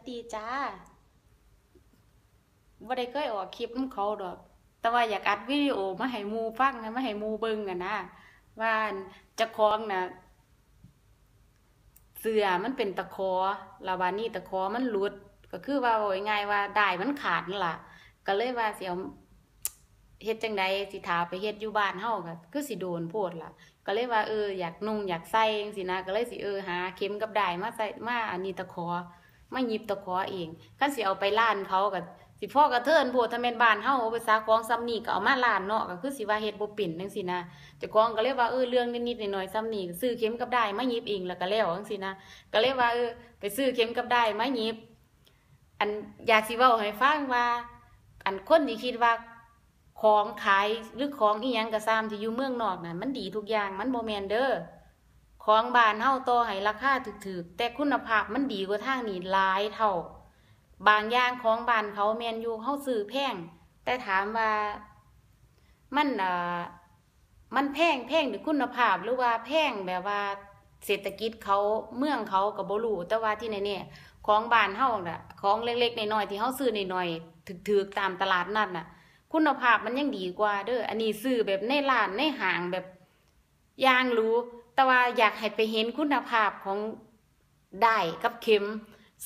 วัสดีจ้าบ่ได้เคยออกคลิปนเขาดอก แต่ว่าอยากอัดวิดีโอมาให้มูฟังนะมาให้มูเบิ่งอะนะว่าอันเจ้องนะเสื้อมันเป็นตะขอล้วบานี้ตะขอมันหลุด ก็คือว่าโอยง่ายว่าได้มันขาดนั่นล่ะ ก็เลยว่าเสิเอาเฮ็ดจังใดสิถาไปเฮ็ดอยู่บ้านเฮาก็คือสิโดนโพดล่ะ ก็เลยว่าเอออยากนุ่งอยากใส่จังซี่นะ ก็เลยสิเออหาเข็มกับด้ายมาใส่มาอันนี้ตะขอ ไมาหยิบตะขอเองคันสิเอาไปร้านเขาก็สิพ่อกระเทินโพดถ้าแม่นบ้านเฮาเอาไปซาของซ้ำนี่ก็เอามาร้านเนาะก็คือสิว่าเฮ็ดบ่เป็นจังซี่นะจ้าของก็เลยกว่าเออเรื่องนิดๆหน่อยๆซ้ำนี่ซื้อเข็มกับได้ายมาหยิบเองแล้วก็แล้วจังซี่นะก็เลยกว่าเออไปซื้อเข็มกับได้ายมาหยิบ อันอยากสิเว้าให้ฟังว่า อันคนที่คิดว่าของขายหรือของอีหยังก็ตามที่อยู่เมืองนอกน่ะมันดีทุกอย่างมันบ่แมนเด้อ ของบ้านเฮาต่อให้ราคาถูกๆ แต่คุณภาพมันดีกว่าทางนี้หลายเท่า บางอย่างของบ้านเขาแมนอยู่เฮาซื้อแพง แต่ถามว่ามันอ่อมันแพงแพงด้วยคุณภาพหรือว่าแพงแบบว่าเศรษฐกิจเขาเมืองเขาก็บ่รู้แต่ว่าที่แน่ๆของบ้านเฮาน่ะ ของเล็กๆน้อยๆที่เฮาซื้อน้อยๆถูกๆตามตลาดนัดน่ะ คุณภาพมันยังดีกว่าเด้ออันนี้ซื้อแบบในร้านในห้างแบบย่างรู้ แต่ว่าอยากให้ไปเห็นคุณภาพของได้กับเข็ม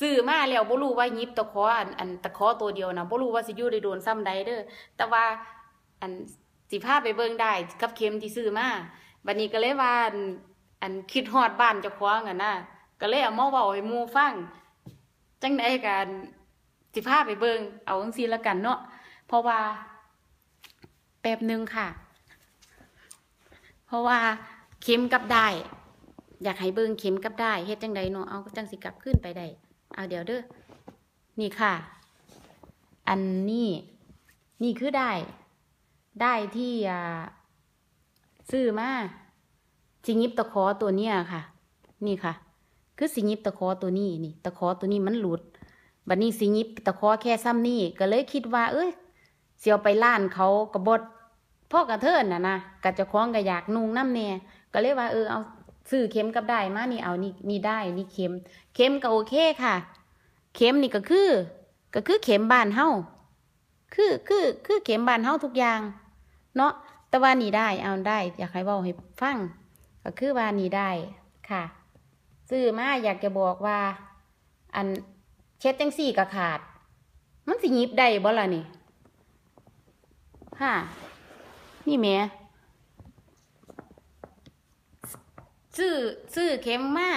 ซื้อมาแล้วบ่รู้ว่ายิบตะขออันอันตะขอตัวเดียวนะบ่รู้ว่าสิอยู่ได้โดนซ้ำใดเด้อแต่ว่าอันสิพาไปเบิ่งได้กับเข็มที่ซื้อมาบัดนี้ก็เลยว่าอันคิดฮอดบ้านเจ้าของอะนะก็เลยเอามาเว้าให้หมู่ฟังจังไดกันสิพาไปเบิ่งเอาจังซี่ละกันเนาะเพราะว่าแป๊บหนึ่งค่ะ เพราะว่า เข็มกับได้ อยากให้เบิ่งเข็มกับได้เฮ็ดจังใดเนาะเอาจังสิกลับขึ้นไปได้เอาเดี๋ยวเด้อนี่ค่ะ อันนี้นี่คือได้ ได้ที่อ่าซื้อมาสิหยิบตะขอตัวเนี้ยค่ะ นี่ค่ะ คือสิหยิบตะขอตัวนี้นี่ ตะขอตัวนี้มันหลุดบัดนี้สิหยิบตะขอแค่ซ้ำนี่ก็เลยคิดว่า เอ้ยเสียวไปล้านเขากระบด พ่อกระเทินน่ะนะกะจะคล้องก็อยากนุ่งน้ำแน่ก็เลยว่าเออเอาซื้อเข็มกับได้มานี่เอานี่นี่ได้นี่เข็ม เข็มก็โอเคค่ะ เข็มนี่ก็คือ ก็คือเข็มบานเฮาคือคือคือเข็มบานเฮาทุกอย่าง เนาะแต่ว่านี่ได้เอาได้ อยากให้เว้าให้ฟังก็คือว่านี่ได้ค่ะซื้อมาอยากจะบอกว่า อันเช็ดจังสี่ก็ขาด มันสิหยิบได้บ่ล่ะนี่ค่ะ นี่แหม่ซื้อซื้อเข็มมา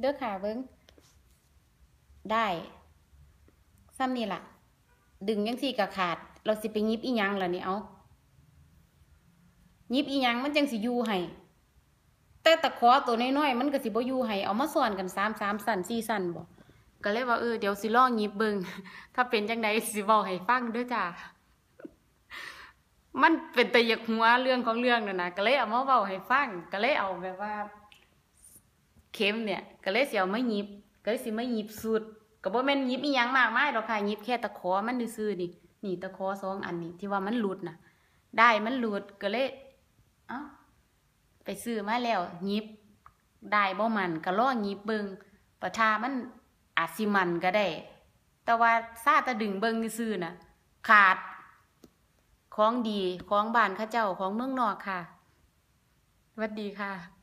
เด้อค่ะเบิ้งได้ซ้ำนี่ล่ะ ดึงยังสี่กะขาด เราสิไปยิบอีหยังล่ะนี่เอายิบอีหยังมันจังสิอยู่ให้แต่ตะขอตัวน้อยๆมันก็สิบ่อยู่ให้เอามาส่วนกันสามสามสั่นสี่สั่นบ่ก็เลยว่าเออเดี๋ยวสิลองยิบเบิงถ้าเป็นจังไดสิเว้าให้ฟังเด้อจ้า มันเป็นแต่อยากหัวเรื่องของเรื่องนั่นนะก็เลยเอามาเว้าให้ฟังก็เลยเอาแบบว่า เข็มเนี่ยก็เลยสิเอามาหยิบก็เลยสิมาหยิบสุดก็บ่แม่นหยิบอีหยังมากมายดอกค่ะหยิบแค่ตะขอมันซื่อนี่นี่ตะขอสองอันนี้ที่ว่ามันหลุดน่ะ ได้มันหลุดก็เลยเอ้าไปซื้อมาแล้วหยิบได้บ่มันก็ลอหยิบเบิงประทามันอาจสิมันก็ได้ แต่ว่าซาตะดึงเบิ่งซื่อน่ะ ขาด ของดีของบ้านข้าเจ้าของเมืองนอกค่ะสวัสดีค่ะ